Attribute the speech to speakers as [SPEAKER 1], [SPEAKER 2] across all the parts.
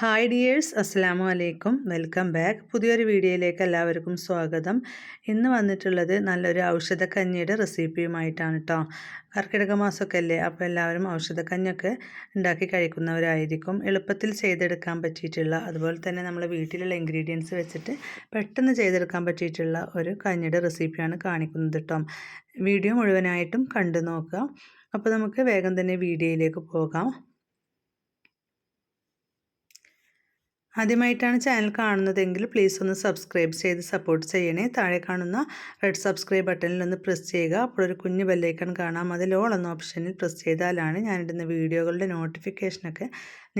[SPEAKER 1] hi dears അസ്സാം വലൈക്കും welcome back പുതിയൊരു വീഡിയോയിലേക്ക് എല്ലാവർക്കും സ്വാഗതം ഇന്ന് വന്നിട്ടുള്ളത് നല്ലൊരു ഔഷധക്കഞ്ഞിയുടെ റെസിപ്പിയുമായിട്ടാണ് കേട്ടോ കർക്കിടക മാസമൊക്കെ അല്ലേ അപ്പോൾ എല്ലാവരും ഔഷധക്കഞ്ഞൊക്കെ ഉണ്ടാക്കി കഴിക്കുന്നവരായിരിക്കും എളുപ്പത്തിൽ ചെയ്തെടുക്കാൻ പറ്റിയിട്ടുള്ള അതുപോലെ തന്നെ നമ്മൾ വീട്ടിലുള്ള ഇൻഗ്രീഡിയൻസ് വെച്ചിട്ട് പെട്ടെന്ന് ചെയ്തെടുക്കാൻ പറ്റിയിട്ടുള്ള ഒരു കഞ്ഞിയുടെ റെസിപ്പിയാണ് കാണിക്കുന്നത് കേട്ടോ വീഡിയോ മുഴുവനായിട്ടും കണ്ടു നോക്കുക അപ്പോൾ നമുക്ക് വേഗം തന്നെ വീഡിയോയിലേക്ക് പോകാം ആദ്യമായിട്ടാണ് ചാനൽ കാണുന്നതെങ്കിൽ പ്ലീസ് ഒന്ന് സബ്സ്ക്രൈബ് ചെയ്ത് സപ്പോർട്ട് ചെയ്യണേ താഴെ കാണുന്ന റെഡ് സബ്സ്ക്രൈബ് ബട്ടണിൽ ഒന്ന് പ്രസ് ചെയ്യുക അപ്പോൾ ഒരു കുഞ്ഞു ബെല്ലൈക്കൺ കാണാം അതിൽ ഓൾ എന്ന ഓപ്ഷനിൽ പ്രസ് ചെയ്താലാണ് ഞാനിടുന്ന വീഡിയോകളുടെ നോട്ടിഫിക്കേഷനൊക്കെ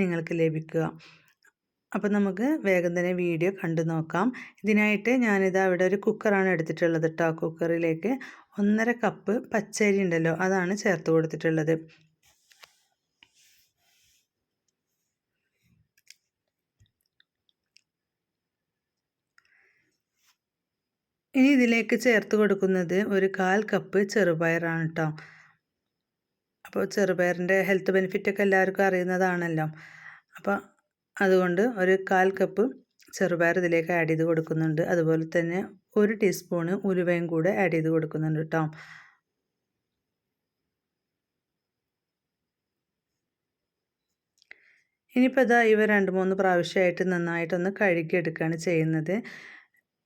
[SPEAKER 1] നിങ്ങൾക്ക് ലഭിക്കുക അപ്പോൾ നമുക്ക് വേഗം തന്നെ വീഡിയോ കണ്ടു നോക്കാം ഇതിനായിട്ട് ഞാനിതാ ഇവിടെ ഒരു കുക്കറാണ് എടുത്തിട്ടുള്ളത് കേട്ടോ കുക്കറിലേക്ക് ഒന്നര കപ്പ് പച്ചരി ഉണ്ടല്ലോ അതാണ് ചേർത്ത് കൊടുത്തിട്ടുള്ളത് ഇനി ഇതിലേക്ക് ചേർത്ത് കൊടുക്കുന്നത് ഒരു കാൽ കപ്പ് ചെറുപയറാണ് കേട്ടോ അപ്പോൾ ചെറുപയറിൻ്റെ ഹെൽത്ത് ബെനിഫിറ്റൊക്കെ എല്ലാവർക്കും അറിയുന്നതാണല്ലോ അപ്പോൾ അതുകൊണ്ട് ഒരു കാൽ കപ്പ് ചെറുപയർ ഇതിലേക്ക് ആഡ് ചെയ്ത് കൊടുക്കുന്നുണ്ട് അതുപോലെ തന്നെ ഒരു ടീസ്പൂണ് ഉലുവയും കൂടെ ആഡ് ചെയ്ത് കൊടുക്കുന്നുണ്ട് കേട്ടോ ഇനിയിപ്പോൾ ഇതാ ഇവ രണ്ട് മൂന്ന് പ്രാവശ്യമായിട്ട് നന്നായിട്ടൊന്ന് കഴുകിയെടുക്കുകയാണ് ചെയ്യുന്നത്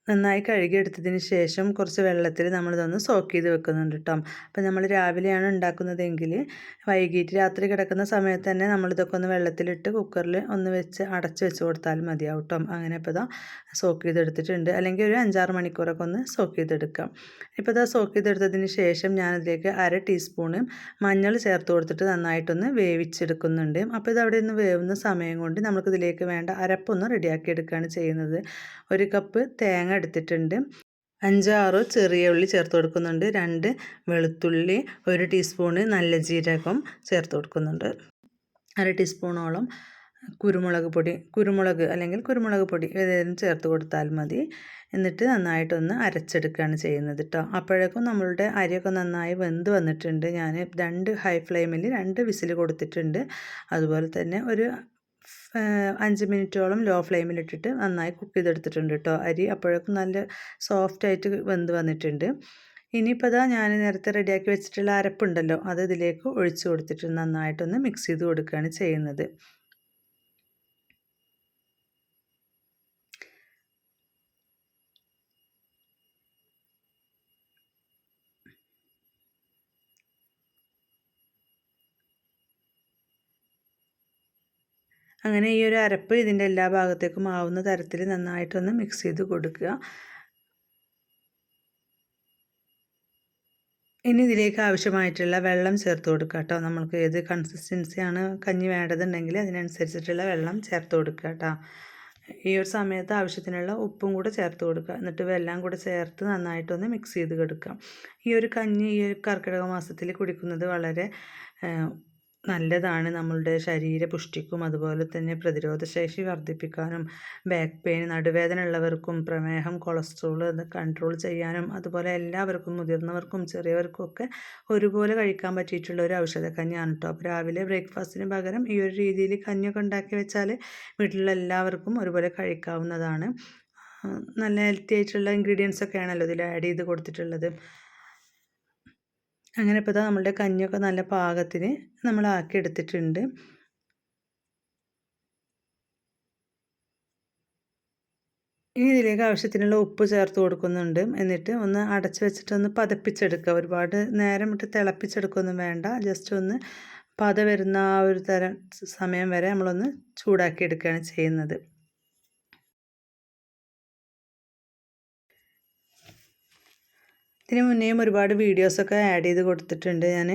[SPEAKER 1] നന്നായി കഴുകിയെടുത്തതിന് ശേഷം കുറച്ച് വെള്ളത്തിൽ നമ്മളിതൊന്ന് സോക്ക് ചെയ്ത് വെക്കുന്നുണ്ട് കേട്ടോ അപ്പോൾ നമ്മൾ രാവിലെയാണ് ഉണ്ടാക്കുന്നതെങ്കിൽ വൈകിട്ട് രാത്രി കിടക്കുന്ന സമയത്ത് തന്നെ നമ്മളിതൊക്കെ ഒന്ന് വെള്ളത്തിലിട്ട് കുക്കറിൽ ഒന്ന് വെച്ച് അടച്ച് വെച്ച് കൊടുത്താൽ മതിയാവും കേട്ടോ അങ്ങനെ ഇപ്പോൾ ഇതാ സോക്ക് ചെയ്തെടുത്തിട്ടുണ്ട് അല്ലെങ്കിൽ ഒരു അഞ്ചാറ് മണിക്കൂറൊക്കെ ഒന്ന് സോക്ക് ചെയ്തെടുക്കാം ഇപ്പോൾ ഇതാ സോക്ക് ചെയ്തെടുത്തതിന് ശേഷം ഞാനതിലേക്ക് അര ടീസ്പൂണ് മഞ്ഞൾ ചേർത്ത് കൊടുത്തിട്ട് നന്നായിട്ടൊന്ന് വേവിച്ചെടുക്കുന്നുണ്ട് അപ്പോൾ ഇത് അവിടെ നിന്ന് വേവുന്ന സമയം കൊണ്ട് നമുക്കിതിലേക്ക് വേണ്ട അരപ്പൊന്ന് റെഡിയാക്കി എടുക്കുകയാണ് ചെയ്യുന്നത് ഒരു കപ്പ് തേങ്ങ എടുത്തിട്ടുണ്ട് അഞ്ചാറോ ചെറിയ ഉള്ളി ചേർത്ത് കൊടുക്കുന്നുണ്ട് രണ്ട് വെളുത്തുള്ളി ഒരു ടീസ്പൂണ് നല്ല ജീരകം ചേർത്ത് കൊടുക്കുന്നുണ്ട് അര ടീസ്പൂണോളം കുരുമുളക് പൊടി കുരുമുളക് അല്ലെങ്കിൽ കുരുമുളക് പൊടി ഏതെങ്കിലും ചേർത്ത് കൊടുത്താൽ മതി എന്നിട്ട് നന്നായിട്ടൊന്ന് അരച്ചെടുക്കുകയാണ് ചെയ്യുന്നത് കേട്ടോ അപ്പോഴേക്കും നമ്മളുടെ അരിയൊക്കെ നന്നായി വെന്ത് വന്നിട്ടുണ്ട് ഞാൻ രണ്ട് ഹൈ ഫ്ലെയിമിൽ രണ്ട് വിസിൽ കൊടുത്തിട്ടുണ്ട് അതുപോലെ തന്നെ ഒരു അഞ്ച് മിനിറ്റോളം ലോ ഫ്ലെയിമിലിട്ടിട്ട് നന്നായി കുക്ക് ചെയ്തെടുത്തിട്ടുണ്ട് കേട്ടോ അരി അപ്പോഴേക്കും നല്ല സോഫ്റ്റായിട്ട് വെന്ത് വന്നിട്ടുണ്ട് ഇനിയിപ്പോൾ അതാ ഞാൻ നേരത്തെ റെഡിയാക്കി വെച്ചിട്ടുള്ള അരപ്പുണ്ടല്ലോ അത് ഇതിലേക്ക് ഒഴിച്ചു കൊടുത്തിട്ട് നന്നായിട്ടൊന്ന് മിക്സ് ചെയ്ത് കൊടുക്കുകയാണ് ചെയ്യുന്നത് അങ്ങനെ ഈ ഒരു അരപ്പ് ഇതിൻ്റെ എല്ലാ ഭാഗത്തേക്കും ആവുന്ന തരത്തിൽ നന്നായിട്ടൊന്ന് മിക്സ് ചെയ്ത് കൊടുക്കുക ഇനി ഇതിലേക്ക് ആവശ്യമായിട്ടുള്ള വെള്ളം ചേർത്ത് കൊടുക്കുക കേട്ടോ നമ്മൾക്ക് ഏത് കൺസിസ്റ്റൻസിയാണ് കഞ്ഞി വേണ്ടതുണ്ടെങ്കിൽ അതിനനുസരിച്ചിട്ടുള്ള വെള്ളം ചേർത്ത് കൊടുക്കുക കേട്ടോ ഈ ഒരു സമയത്ത് ആവശ്യത്തിനുള്ള ഉപ്പും കൂടെ ചേർത്ത് കൊടുക്കുക എന്നിട്ട് വെള്ളം കൂടെ ചേർത്ത് നന്നായിട്ടൊന്ന് മിക്സ് ചെയ്ത് കൊടുക്കുക ഈ ഒരു കഞ്ഞി ഈ ഒരു കർക്കിടക മാസത്തിൽ കുടിക്കുന്നത് വളരെ നല്ലതാണ് നമ്മളുടെ ശരീര പുഷ്ടിക്കും അതുപോലെ തന്നെ പ്രതിരോധശേഷി വർദ്ധിപ്പിക്കാനും ബാക്ക് പെയിൻ നടുവേദന ഉള്ളവർക്കും പ്രമേഹം കൊളസ്ട്രോൾ കൺട്രോൾ ചെയ്യാനും അതുപോലെ എല്ലാവർക്കും മുതിർന്നവർക്കും ചെറിയവർക്കും ഒക്കെ ഒരുപോലെ കഴിക്കാൻ പറ്റിയിട്ടുള്ള ഒരു ഔഷധ കഞ്ഞിയാണ് കേട്ടോ അപ്പോൾ രാവിലെ ബ്രേക്ക്ഫാസ്റ്റിന് പകരം ഈ ഒരു രീതിയിൽ കഞ്ഞൊക്കെ ഉണ്ടാക്കി വെച്ചാൽ വീട്ടിലുള്ള എല്ലാവർക്കും ഒരുപോലെ കഴിക്കാവുന്നതാണ് നല്ല ഹെൽത്തി ആയിട്ടുള്ള ഇൻഗ്രീഡിയൻസ് ഒക്കെ ആണല്ലോ ഇതിൽ ആഡ് ചെയ്ത് കൊടുത്തിട്ടുള്ളത് അങ്ങനെ ഇപ്പോൾ ഇതാ നമ്മളുടെ കഞ്ഞിയൊക്കെ നല്ല പാകത്തിന് നമ്മൾ ആക്കി എടുത്തിട്ടുണ്ട് ഇനി ഇതിലേക്ക് ആവശ്യത്തിനുള്ള ഉപ്പ് ചേർത്ത് കൊടുക്കുന്നുണ്ട് എന്നിട്ട് ഒന്ന് അടച്ചു വെച്ചിട്ടൊന്ന് പതപ്പിച്ചെടുക്കുക ഒരുപാട് നേരം ഇട്ട് തിളപ്പിച്ചെടുക്കൊന്നും വേണ്ട ജസ്റ്റ് ഒന്ന് പത വരുന്ന ആ ഒരു തരം സമയം വരെ നമ്മളൊന്ന് ചൂടാക്കി ചെയ്യുന്നത് ഇതിന് മുന്നേയും ഒരുപാട് വീഡിയോസൊക്കെ ആഡ് ചെയ്ത് കൊടുത്തിട്ടുണ്ട് ഞാൻ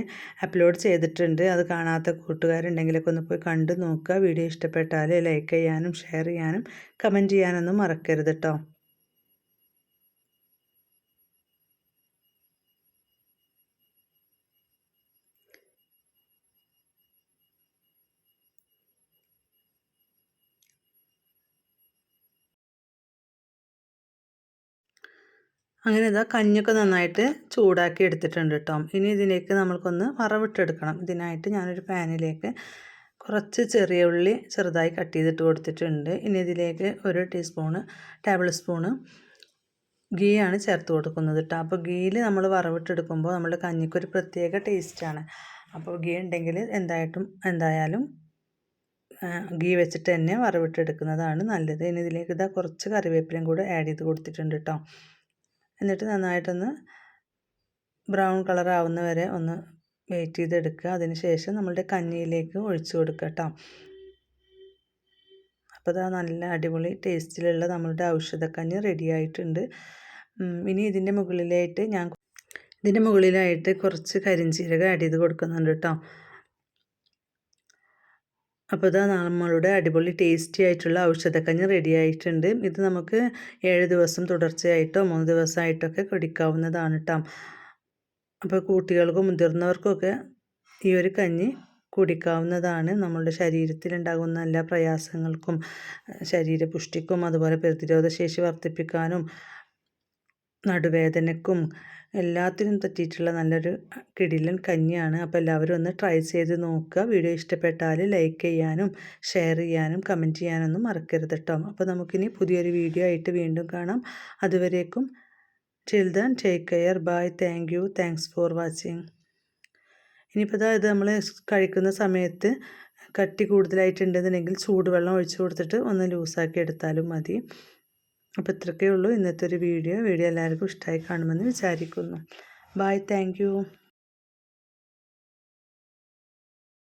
[SPEAKER 1] അപ്ലോഡ് ചെയ്തിട്ടുണ്ട് അത് കാണാത്ത കൂട്ടുകാരുണ്ടെങ്കിലൊക്കെ ഒന്ന് പോയി കണ്ടു നോക്കുക വീഡിയോ ഇഷ്ടപ്പെട്ടാൽ ലൈക്ക് ചെയ്യാനും ഷെയർ ചെയ്യാനും കമൻറ്റ് ചെയ്യാനൊന്നും മറക്കരുത് കേട്ടോ അങ്ങനെ ഇതാ കഞ്ഞൊക്കെ നന്നായിട്ട് ചൂടാക്കി എടുത്തിട്ടുണ്ട് കേട്ടോ ഇനി ഇതിലേക്ക് നമ്മൾക്കൊന്ന് വറവിട്ടെടുക്കണം ഇതിനായിട്ട് ഞാനൊരു പാനിലേക്ക് കുറച്ച് ചെറിയ ഉള്ളി ചെറുതായി കട്ട് ചെയ്തിട്ട് കൊടുത്തിട്ടുണ്ട് ഇനി ഇതിലേക്ക് ഒരു ടീസ്പൂണ് ടേബിൾ സ്പൂണ് ഗീ ആണ് ചേർത്ത് കൊടുക്കുന്നത് കേട്ടോ അപ്പോൾ ഗീയിൽ നമ്മൾ വറവിട്ടെടുക്കുമ്പോൾ നമ്മുടെ കഞ്ഞിക്കൊരു പ്രത്യേക ടേസ്റ്റാണ് അപ്പോൾ ഗീ ഉണ്ടെങ്കിൽ എന്തായിട്ടും എന്തായാലും ഗീ വെച്ചിട്ട് തന്നെ വറവിട്ടെടുക്കുന്നതാണ് നല്ലത് ഇനി ഇതിലേക്ക് ഇതാ കുറച്ച് കറിവേപ്പിലയും കൂടെ ആഡ് ചെയ്ത് കൊടുത്തിട്ടുണ്ട് കേട്ടോ എന്നിട്ട് നന്നായിട്ടൊന്ന് ബ്രൗൺ കളർ ആവുന്നവരെ വരെ ഒന്ന് വെയിറ്റ് ചെയ്തെടുക്കുക അതിന് ശേഷം നമ്മളുടെ കഞ്ഞിയിലേക്ക് ഒഴിച്ചു കൊടുക്കുക കേട്ടോ അപ്പോൾ അതാ നല്ല അടിപൊളി ടേസ്റ്റിലുള്ള നമ്മളുടെ ഔഷധക്കഞ്ഞി റെഡി ആയിട്ടുണ്ട് ഇനി ഇതിൻ്റെ മുകളിലായിട്ട് ഞാൻ ഇതിൻ്റെ മുകളിലായിട്ട് കുറച്ച് കരിഞ്ചീരകം ആഡ് ചെയ്ത് കൊടുക്കുന്നുണ്ട് കേട്ടോ അപ്പോൾ ഇതാ നമ്മളുടെ അടിപൊളി ടേസ്റ്റി ആയിട്ടുള്ള ഔഷധക്കഞ്ഞ് റെഡി ആയിട്ടുണ്ട് ഇത് നമുക്ക് ഏഴ് ദിവസം തുടർച്ചയായിട്ടോ മൂന്ന് ദിവസമായിട്ടൊക്കെ കുടിക്കാവുന്നതാണ് കേട്ടോ അപ്പോൾ കുട്ടികൾക്കും മുതിർന്നവർക്കൊക്കെ ഈ ഒരു കഞ്ഞി കുടിക്കാവുന്നതാണ് നമ്മളുടെ ശരീരത്തിലുണ്ടാകുന്ന എല്ലാ പ്രയാസങ്ങൾക്കും ശരീരപുഷ്ടിക്കും അതുപോലെ പ്രതിരോധശേഷി വർദ്ധിപ്പിക്കാനും നടുവേദനക്കും എല്ലാത്തിനും പറ്റിയിട്ടുള്ള നല്ലൊരു കിടിലൻ കഞ്ഞിയാണ് അപ്പോൾ എല്ലാവരും ഒന്ന് ട്രൈ ചെയ്ത് നോക്കുക വീഡിയോ ഇഷ്ടപ്പെട്ടാൽ ലൈക്ക് ചെയ്യാനും ഷെയർ ചെയ്യാനും കമൻറ്റ് ചെയ്യാനൊന്നും മറക്കരുത് കേട്ടോ അപ്പോൾ നമുക്കിനി പുതിയൊരു വീഡിയോ ആയിട്ട് വീണ്ടും കാണാം അതുവരേക്കും chill take care bye thank you thanks for watching ഇനിയിപ്പോൾ അതായത് നമ്മൾ കഴിക്കുന്ന സമയത്ത് കട്ടി കൂടുതലായിട്ടുണ്ടെന്നുണ്ടെങ്കിൽ ചൂടുവെള്ളം ഒഴിച്ചു കൊടുത്തിട്ട് ഒന്ന് ലൂസാക്കി എടുത്താലും മതി അപ്പോൾ ഉള്ളൂ ഇന്നത്തെ ഒരു വീഡിയോ വീഡിയോ എല്ലാവർക്കും ഇഷ്ടമായി കാണുമെന്ന് വിചാരിക്കുന്നു ബായ് താങ്ക്